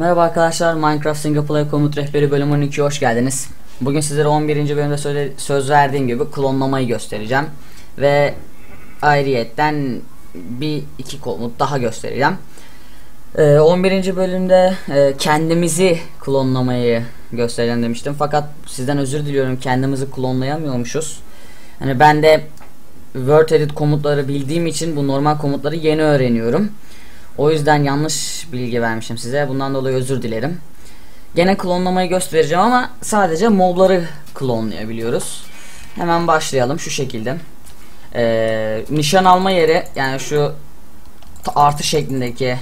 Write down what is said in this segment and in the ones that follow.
Merhaba arkadaşlar, Minecraft Single Player Komut Rehberi bölüm 12'ye hoş geldiniz. Bugün sizlere 11. bölümde söz verdiğim gibi klonlamayı göstereceğim. Ve ayrıyetten bir iki komut daha göstereceğim. Ee, 11. bölümde e, kendimizi klonlamayı göstereceğim demiştim. Fakat sizden özür diliyorum kendimizi klonlayamıyormuşuz. Hani ben de Word Edit komutları bildiğim için bu normal komutları yeni öğreniyorum. O yüzden yanlış bilgi vermişim size. Bundan dolayı özür dilerim. Gene klonlamayı göstereceğim ama sadece mobları klonlayabiliyoruz. Hemen başlayalım şu şekilde. Ee, nişan alma yeri yani şu artı şeklindeki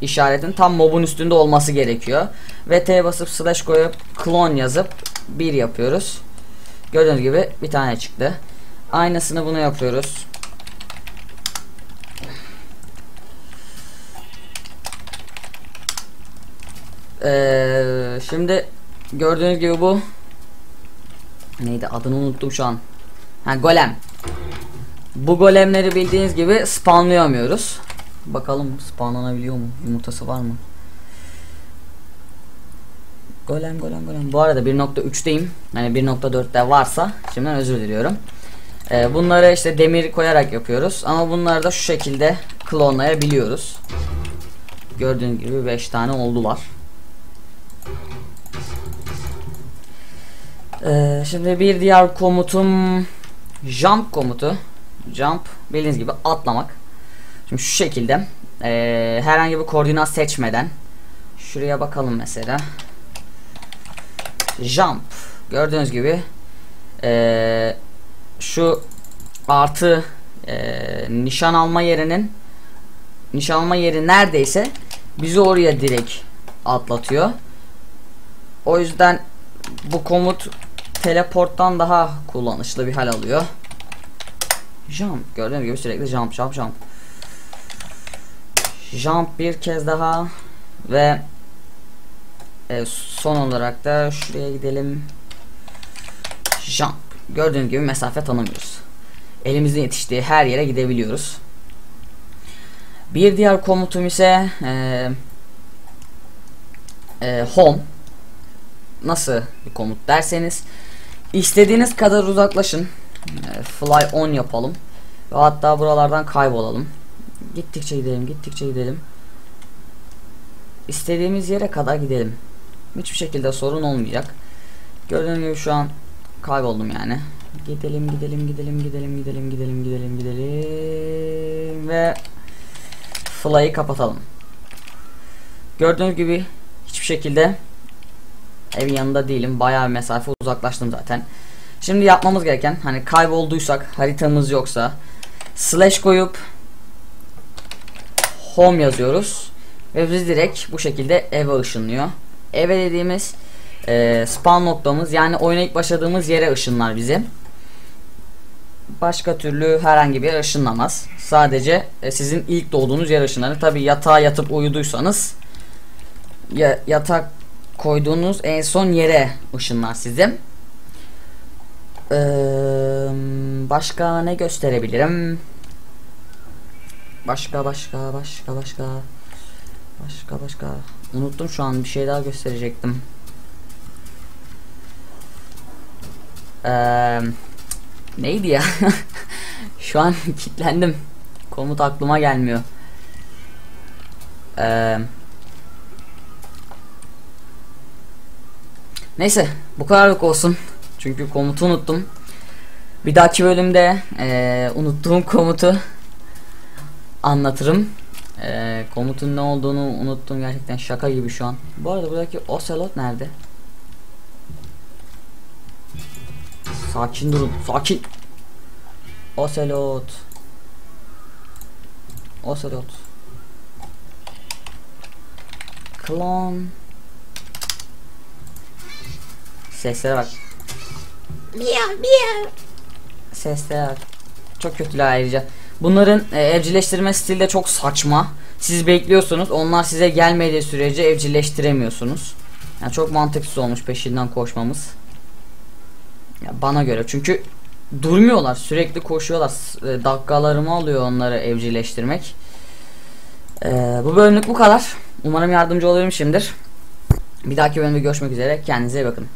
işaretin tam mobun üstünde olması gerekiyor. Ve T basıp slash koyup klon yazıp bir yapıyoruz. Gördüğünüz gibi bir tane çıktı. Aynısını bunu yapıyoruz. Ee, şimdi gördüğünüz gibi bu neydi adını unuttum şu an. Ha golem. Bu golemleri bildiğiniz gibi spawnlayamıyoruz. Bakalım spawnlanabiliyor mu? Yumurtası var mı? Golem golem golem. Bu arada 1.3'teyim. Yani 1.4'te varsa şimdiden özür diliyorum. Ee, bunları işte demir koyarak yapıyoruz. Ama bunları da şu şekilde klonlayabiliyoruz. Gördüğünüz gibi 5 tane oldular. Ee, şimdi bir diğer komutum jump komutu. Jump bildiğiniz gibi atlamak. Şimdi şu şekilde ee, herhangi bir koordinat seçmeden şuraya bakalım mesela. Jump gördüğünüz gibi ee, şu artı ee, nişan alma yerinin nişan alma yeri neredeyse bizi oraya direkt atlatıyor. O yüzden bu komut teleporttan daha kullanışlı bir hal alıyor. Jump gördüğünüz gibi sürekli jump jump jump. Jump bir kez daha ve e, son olarak da şuraya gidelim. Jump. Gördüğünüz gibi mesafe tanımıyoruz. Elimizin yetiştiği her yere gidebiliyoruz. Bir diğer komutum ise e, e, home nasıl bir komut derseniz istediğiniz kadar uzaklaşın. Ee, fly on yapalım. Ve hatta buralardan kaybolalım. Gittikçe gidelim, gittikçe gidelim. İstediğimiz yere kadar gidelim. Hiçbir şekilde sorun olmayacak. Gördüğünüz gibi şu an kayboldum yani. Gidelim, gidelim, gidelim, gidelim, gidelim, gidelim, gidelim, gidelim ve fly'ı kapatalım. Gördüğünüz gibi hiçbir şekilde evin yanında değilim. Bayağı bir mesafe uzaklaştım zaten. Şimdi yapmamız gereken hani kaybolduysak haritamız yoksa slash koyup home yazıyoruz ve biz direkt bu şekilde eve ışınlıyor. Eve dediğimiz e, spawn noktamız yani oyuna ilk başladığımız yere ışınlar bizi. Başka türlü herhangi bir yer ışınlamaz. Sadece e, sizin ilk doğduğunuz yer ışınları. Tabi yatağa yatıp uyuduysanız ya, yatak koyduğunuz en son yere ışınlar sizi. Ee, başka ne gösterebilirim? Başka başka başka başka başka başka unuttum şu an bir şey daha gösterecektim. Ee, neydi ya? şu an kilitlendim. Komut aklıma gelmiyor. Eee Neyse bu kadarlık olsun. Çünkü komutu unuttum. Bir dahaki bölümde e, unuttuğum komutu anlatırım. E, komutun ne olduğunu unuttum gerçekten şaka gibi şu an. Bu arada buradaki ocelot nerede? Sakin durun sakin. Ocelot. Ocelot. Clone. Seslere bak. Miyav miyav. Seslere bak. Çok kötüler ayrıca. Bunların e, evcilleştirme stili de çok saçma. Siz bekliyorsunuz. Onlar size gelmediği sürece evcilleştiremiyorsunuz. Yani çok mantıksız olmuş peşinden koşmamız. Ya bana göre çünkü durmuyorlar. Sürekli koşuyorlar. E, dakikalarımı alıyor onları evcilleştirmek. E, bu bölümlük bu kadar. Umarım yardımcı olabilmişimdir. Bir dahaki bölümde görüşmek üzere. Kendinize iyi bakın.